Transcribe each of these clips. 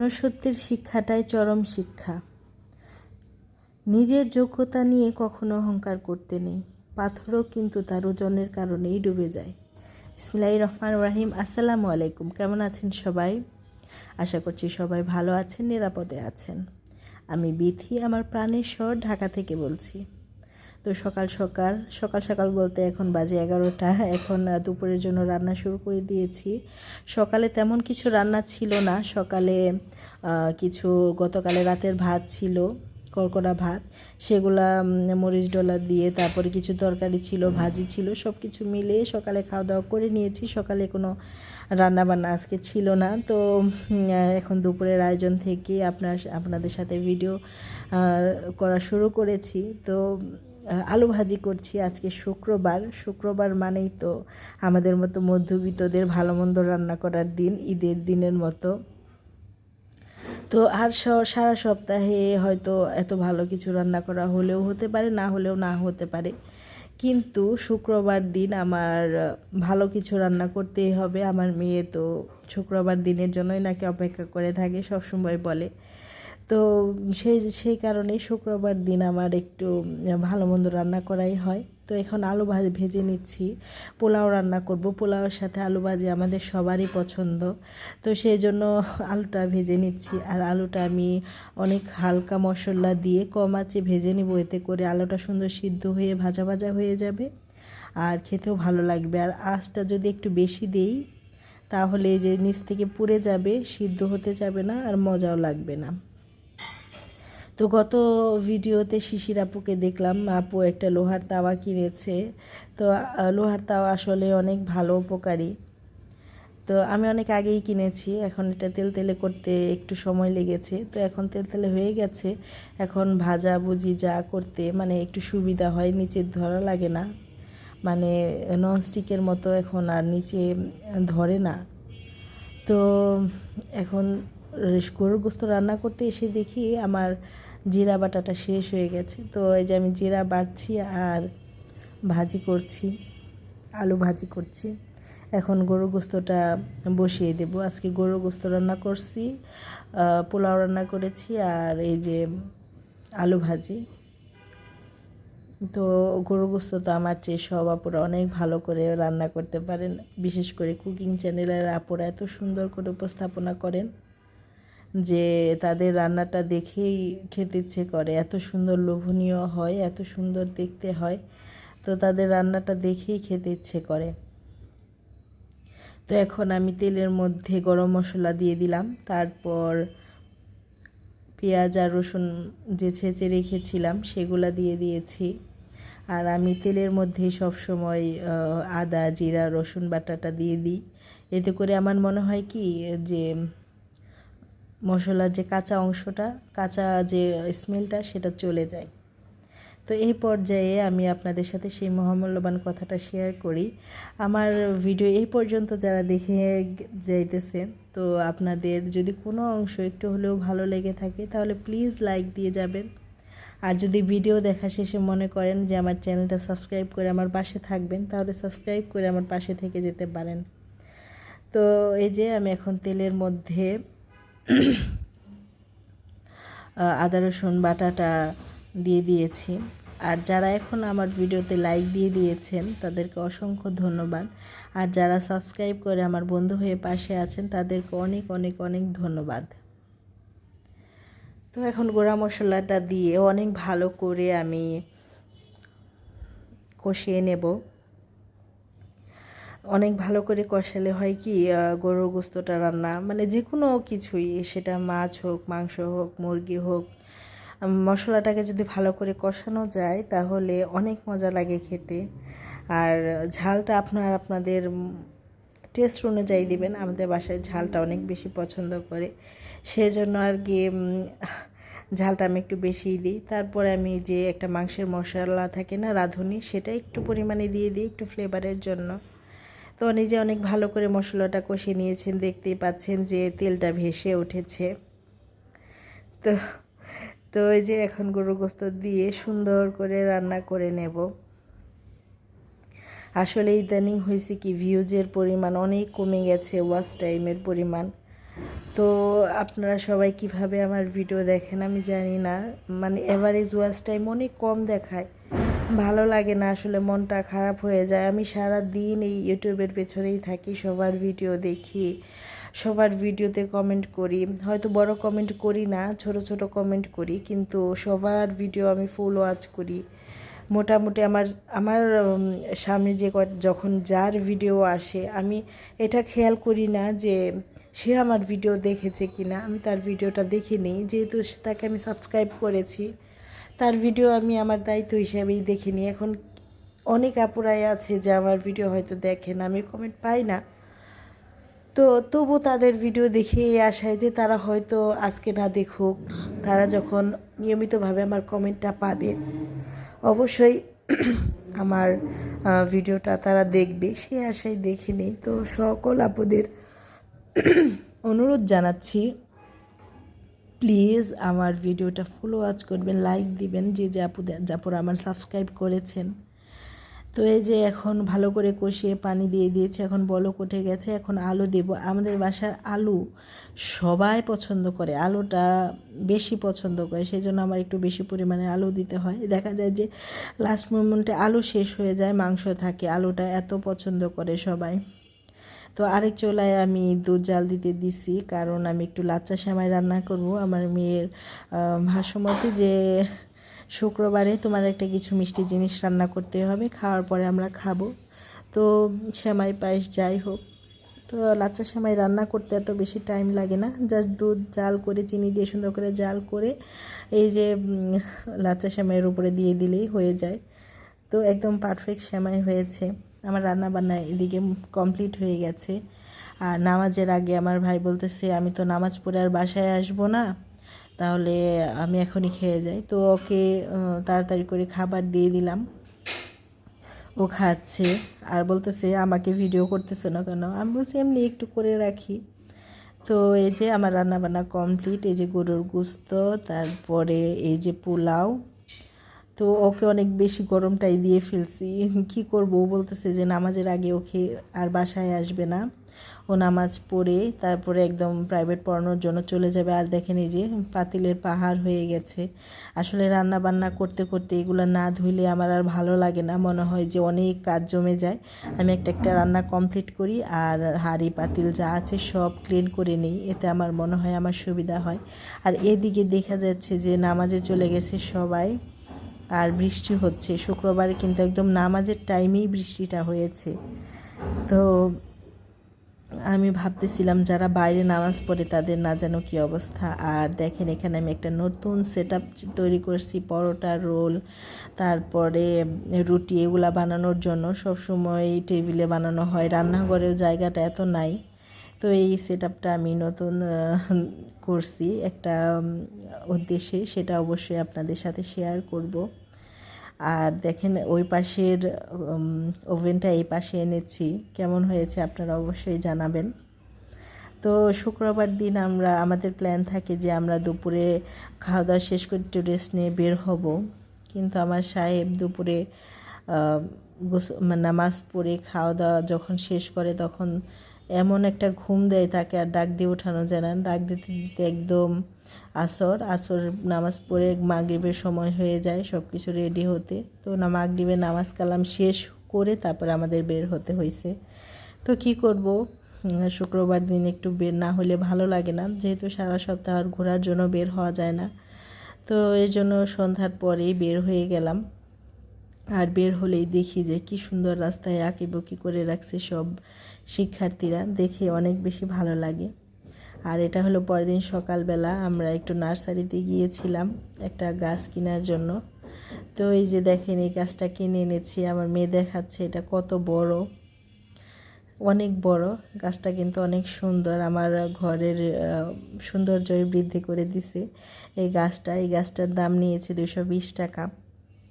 মনুষ্যত্বের শিক্ষাটাই চরম শিক্ষা। নিজের যোগ্যতা নিয়ে কখনো অহংকার করতে নেই। পাথরও কিন্তু তার ওজনের কারণেই ডুবে যায়। ইসমিল্লাহ রহমান রাহিম। আসসালামু আলাইকুম। কেমন আছেন সবাই? আশা করছি সবাই ভালো আছেন, নিরাপদে আছেন। আমি বিথি, আমার প্রাণের স্বর ঢাকা থেকে বলছি। তো সকাল সকাল সকাল সকাল বলতে এখন বাজে এগারোটা, এখন দুপুরের জন্য রান্না শুরু করে দিয়েছি। সকালে তেমন কিছু রান্না ছিল না। সকালে কিছু গতকালে রাতের ভাত ছিল কড়কড়া ভাত। সেগুলা মরিচ ডলা দিয়ে তারপরে কিছু তরকারি ছিল, ভাজি ছিল সব কিছু মিলিয়ে সকালে খাওয়া দাওয়া করে নিয়েছি। সকালে কোনো রান্না বান্না আজকে ছিল না। তো এখন দুপুরের আয়োজন থেকে আপনার, আপনাদের সাথে ভিডিও করা শুরু করেছি। তো আলু ভাজি করছি আজকে শুক্রবার। শুক্রবার মানেই তো আমাদের মতো মধ্যবিত্তদের ভালো মন্দ রান্না করার দিন, ঈদের দিনের মতো। তো আর সারা সপ্তাহে হয়তো এত ভালো কিছু রান্না করা হলেও হতে পারে, না হলেও না হতে পারে। কিন্তু শুক্রবার দিন আমার ভালো কিছু রান্না করতেই হবে। আমার মেয়ে তো শুক্রবার দিনের জন্যই নাকি অপেক্ষা করে থাকে, সবসময় বলে। তো সেই সেই কারণে শুক্রবার দিন আমার একটু ভালো মন্দ রান্না করাই হয়। তো এখন আলু ভাজি, ভেজে নিচ্ছি। পোলাও রান্না করব। পোলাওয়ের সাথে আলু ভাজি আমাদের সবারই পছন্দ। তো সেই জন্য আলুটা ভেজে নিচ্ছি। আর আলুটা আমি অনেক হালকা মশলা দিয়ে কম আঁচে ভেজে নিব। এতে করে আলুটা সুন্দর সিদ্ধ হয়ে, ভাজা ভাজা হয়ে যাবে। আর খেতেও ভালো লাগবে। আর আঁচটা যদি একটু বেশি দেই, তাহলে যে নিচ থেকে পুড়ে যাবে, সিদ্ধ হতে যাবে না আর মজাও লাগবে না। তো গত ভিডিওতে শিশির আপুকে দেখলাম, আপু একটা লোহার তাওয়া কিনেছে। তো লোহার তাওয়া আসলে অনেক ভালো উপকারী। তো আমি অনেক আগেই কিনেছি, এখন এটা তেল তেলে করতে একটু সময় লেগেছে। তো এখন তেল তেলে হয়ে গেছে, এখন ভাজা, ভুজি যা করতে মানে একটু সুবিধা হয়, নিচে ধরা লাগে না। মানে ননস্টিকের মতো এখন আর নিচে ধরে না। তো এখন গরুর গোস্ত রান্না করতে এসে দেখি আমার জিরা বাটাটা শেষ হয়ে গেছে। তো এই যে আমি জিরা বাটছি আর ভাজি করছি, আলু ভাজি করছি। এখন গরুর গোস্তটা বসিয়ে দেব। আজকে গরুর গোস্ত রান্না করছি পোলাও রান্না করেছি আর এই যে আলু ভাজি। তো গরু গোস্ত তো আমার চেয়ে সব আপুরা অনেক ভালো করে রান্না করতে পারেন। বিশেষ করে কুকিং চ্যানেলের আপুরা এত সুন্দর করে উপস্থাপনা করেন। যে তাদের রান্নাটা দেখেই খেতে ইচ্ছে করে। এত সুন্দর লোভনীয় হয়, এত সুন্দর দেখতে হয়। তো তাদের রান্নাটা দেখেই খেতে ইচ্ছে করে। তো এখন আমি তেলের মধ্যে গরম মশলা দিয়ে দিলাম। তারপর পেঁয়াজ আর রসুন যে ছেঁচে রেখেছিলাম, সেগুলা দিয়ে দিয়েছি। আর আমি তেলের মধ্যেই সবসময় আদা, জিরা, রসুন বাটাটা দিয়ে দিই। এতে করে আমার মনে হয় কি যে মশলার যে কাঁচা অংশটা, কাঁচা যে স্মেলটা সেটা চলে যায়। তো এই পর্যায়ে আমি আপনাদের সাথে সেই মহামূল্যবান কথাটা শেয়ার করি। আমার ভিডিও এই পর্যন্ত যারা দেখে যাইতেছেন, তো আপনাদের যদি কোনো অংশ একটু হলেও ভালো লেগে থাকে, তাহলে প্লিজ লাইক দিয়ে যাবেন। আর যদি ভিডিও দেখা শেষে মনে করেন যে আমার চ্যানেলটা সাবস্ক্রাইব করে আমার পাশে থাকবেন, তাহলে সাবস্ক্রাইব করে আমার পাশে থেকে যেতে পারেন। তো এই যে আমি এখন তেলের মধ্যে আদা, রসুন, বাটাটা দিয়ে দিয়েছি। আর যারা এখন আমার ভিডিওতে লাইক দিয়ে দিয়েছেন, তাদেরকে অসংখ্য ধন্যবাদ। আর যারা সাবস্ক্রাইব করে আমার বন্ধু হয়ে পাশে আছেন, তাদেরকে অনেক অনেক অনেক ধন্যবাদ। তো এখন গোড়া মশলাটা দিয়ে অনেক ভালো করে আমি কষিয়ে নেব। অনেক ভালো করে কষালে হয় কি গরুর গোস্তটা রান্না মানে যে কোনো কিছুই, সেটা মাছ হোক, মাংস হোক, মুরগি হোক মশলাটাকে যদি ভালো করে কষানো যায়, তাহলে অনেক মজা লাগে খেতে। আর ঝালটা আপনার আপনাদের টেস্ট অনুযায়ী দিবেন, আমাদের বাসায় ঝালটা অনেক বেশি পছন্দ করে। সেজন্য আর কি ঝালটা আমি একটু বেশিই দিই। তারপরে আমি যে একটা মাংসের মশলা থাকে না, রাঁধুনি, সেটা একটু পরিমাণে দিয়ে দিই, একটু ফ্লেভারের জন্য। তো নিজে অনেক ভালো করে মশলাটা কষে নিয়েছেন, দেখতেই পাচ্ছেন যে তেলটা ভেসে উঠেছে। তো তো এই যে এখন গরুর গোস্ত দিয়ে সুন্দর করে রান্না করে নেব। আসলে ইদানিং হয়েছে কি ভিউজের পরিমাণ অনেক কমে গেছে ওয়াচ টাইমের পরিমাণ। তো আপনারা সবাই কীভাবে আমার ভিডিও দেখেন আমি জানি না মানে এভারেজ ওয়াচ টাইম অনেক কম দেখায়। ভালো লাগে না, আসলে মনটা খারাপ হয়ে যায়। আমি সারা দিন এই ইউটিউবের পেছনেই থাকি, সবার ভিডিও দেখি, সবার ভিডিওতে কমেন্ট করি। হয়তো বড় কমেন্ট করি না, ছোট ছোট কমেন্ট করি, কিন্তু সবার ভিডিও আমি ফুল ওয়াচ করি। মোটামুটি আমার আমার সামনে যে যখন যার ভিডিও আসে, আমি এটা খেয়াল করি না যে সে আমার ভিডিও দেখেছে কি না আমি তার ভিডিওটা দেখে নিই, যেহেতু তাকে আমি সাবস্ক্রাইব করেছি। তার ভিডিও আমি আমার দায়িত্ব হিসাবেই দেখিনি। এখন অনেক আপুরাই আছে যে আমার ভিডিও হয়তো দেখেন আমি কমেন্ট পাই না। তো তবু তাদের ভিডিও দেখে এই আশায় যে তারা হয়তো আজকে না দেখুক, তারা যখন নিয়মিতভাবে আমার কমেন্টটা পাবে, অবশ্যই আমার ভিডিওটা তারা দেখবে। সে আশায় দেখে নেই। তো সকল আপুদের অনুরোধ জানাচ্ছি প্লিজ আমার ভিডিওটা ফলো ওয়াচ করবেন লাইক দিবেন, যে যে আপুদের যাপুরা আমার সাবস্ক্রাইব করেছেন। তো এই যে এখন ভালো করে কষিয়ে পানি দিয়ে দিয়েছে, এখন বলক উঠে গেছে, এখন আলু দেব। আমাদের বাসার আলু সবাই পছন্দ করে, আলুটা বেশি পছন্দ করে সেই জন্য আমার একটু বেশি পরিমাণে আলু দিতে হয়। দেখা যায় যে লাস্ট মোমেন্টে আলু শেষ হয়ে যায়, মাংস থাকে, আলুটা এত পছন্দ করে সবাই। তো আরেক চোলায় আমি দুধ জাল দিতে দিছি, কারণ আমি একটু লাচ্চা সেমাই রান্না করব। আমার মেয়ের ভাষ্যমতে যে শুক্রবারে তোমার একটা কিছু মিষ্টি জিনিস রান্না করতে হবে, খাওয়ার পরে আমরা খাব। তো সেমাই পায়েস যাই হোক। তো লাচ্চা সেমাই রান্না করতে এত বেশি টাইম লাগে না। জাস্ট দুধ জাল করে, চিনি দিয়ে সুন্দর করে জাল করে, এই যে লাচ্চা সেমাইয়ের উপরে দিয়ে দিলেই হয়ে যায়। তো একদম পারফেক্ট সেমাই হয়েছে। আমার রান্না বান্না এদিকে কমপ্লিট হয়ে গেছে। আর নামাজের আগে আমার ভাই বলতেছে, আমি তো নামাজ পড়ে আর বাসায় আসব না, তাহলে আমি এখনই খেয়ে যাই। তো ওকে তাড়াতাড়ি করে খাবার দিয়ে দিলাম। ও খাচ্ছে আর বলতেছে, আমাকে ভিডিও করতেছে না কেন? আমি বলছি, এমনি একটু করে রাখি। তো এই যে আমার রান্নাবান্না কমপ্লিট এই যে গরুর গুস্ত, তারপরে এই যে পোলাও তো ওকে অনেক বেশি গরমটাই দিয়ে ফেলছি। কি করব? ও বলতেছে যে নামাজের আগে ওকে আর বাসায় আসবে না। ও নামাজ পড়ে তারপরে একদম প্রাইভেট পড়ানোর জন্য চলে যাবে। আর দেখেন এই যে পাতিলের পাহাড় হয়ে গেছে। আসলে রান্না বান্না করতে করতে এগুলো না ধুইলে আমার আর ভালো লাগে না। মনে হয় যে অনেক কাজ জমে যায়। আমি একটা একটা রান্না কমপ্লিট করি আর হাঁড়ি, পাতিল যা আছে সব ক্লিন করে নিই। এতে আমার মনে হয় আমার সুবিধা হয়। আর এদিকে দেখা যাচ্ছে যে নামাজে চলে গেছে সবাই। আর বৃষ্টি হচ্ছে। শুক্রবারে কিন্তু একদম নামাজের টাইমেই বৃষ্টিটা হয়েছে। তো আমি ভাবতেছিলাম যারা বাইরে নামাজ পড়ে তাদের না জানো কী অবস্থা। আর দেখেন এখানে আমি একটা নতুন সেট তৈরি করছি, পরোটা, রোল, তারপরে রুটি এগুলা বানানোর জন্য। সব সময় টেবিলে বানানো হয়। রান্নাঘরেও জায়গাটা এত নাই। তো এই সেট আপটা আমি নতুন করছি। একটা উদ্দেশ্যে সেটা অবশ্যই আপনাদের সাথে শেয়ার করব। আর দেখেন, ওই পাশের ওভেনটা এই পাশে এনেছি। কেমন হয়েছে আপনারা অবশ্যই জানাবেন। তো শুক্রবার দিন আমরা, আমাদের প্ল্যান থাকে যে আমরা দুপুরে খাওয়া দাওয়া শেষ করে একটু রেস্ট নিয়ে বের হব। কিন্তু আমার সাহেব দুপুরে নামাজ পড়ে খাওয়া দাওয়া যখন শেষ করে তখন এমন একটা ঘুম দেয় তাকে আর ডাক দিয়ে ওঠানো যায় না। ডাক দিতে দিতে একদম আসর আসর নামাজ পড়ে মাগরিবের সময় হয়ে যায় সব কিছু রেডি হতে। তো না, মাগরিবের নামাজ কালাম শেষ করে তারপর আমাদের বের হতে হয়েছে তো কি করব? শুক্রবার দিন একটু বের না হলে ভালো লাগে না। যেহেতু সারা সপ্তাহ আর ঘোরার জন্য বের হওয়া যায় না। তো এর জন্য সন্ধ্যার পরেই বের হয়ে গেলাম। আর বের হলেই দেখি যে কি সুন্দর রাস্তায় আঁকিবুকি করে রাখছে সব শিক্ষার্থীরা। দেখে অনেক বেশি ভালো লাগে। আর এটা হলো পরের দিন সকালবেলা আমরা একটু নার্সারিতে গিয়েছিলাম একটা গাছ কেনার জন্য। তো এই যে দেখেন এই গাছটা কিনে এনেছি, আমার মেয়ে দেখাচ্ছে এটা কত বড়। অনেক বড়, গাছটা কিন্তু অনেক সুন্দর, আমার ঘরের সৌন্দর্যই বৃদ্ধি করে দিছে। এই গাছটা, এই গাছটার দাম নিয়েছে দুশো টাকা।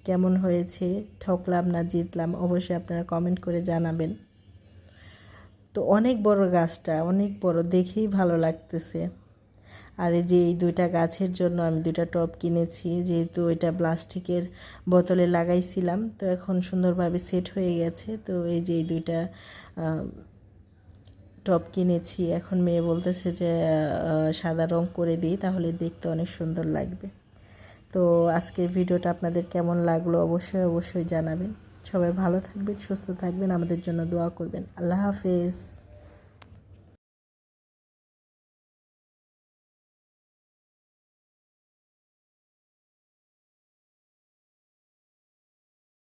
কেমন হয়েছে, ঠকলাম না, জিতলাম, অবশ্যই আপনারা কমেন্ট করে জানাবেন। তো অনেক বড় গাছটা, অনেক বড়, দেখেই ভালো লাগতেছে। আর এই যে এই দুইটা গাছের জন্য আমি দুইটা টব কিনেছি, যেহেতু এটা প্লাস্টিকের বোতলে লাগাইছিলাম, তো এখন সুন্দরভাবে সেট হয়ে গেছে। তো এই যে এই দুইটা টপ কিনেছি, এখন মেয়ে বলতেছে যে সাদা রং করে দিই, তাহলে দেখতে অনেক সুন্দর লাগবে। তো আজকের ভিডিওটা আপনাদের কেমন লাগল অবশ্যই অবশ্যই জানাবেন। সবাই ভালো থাকবেন, সুস্থ থাকবেন, আমাদের জন্য দোয়া করবেন। আল্লাহ হাফেজ।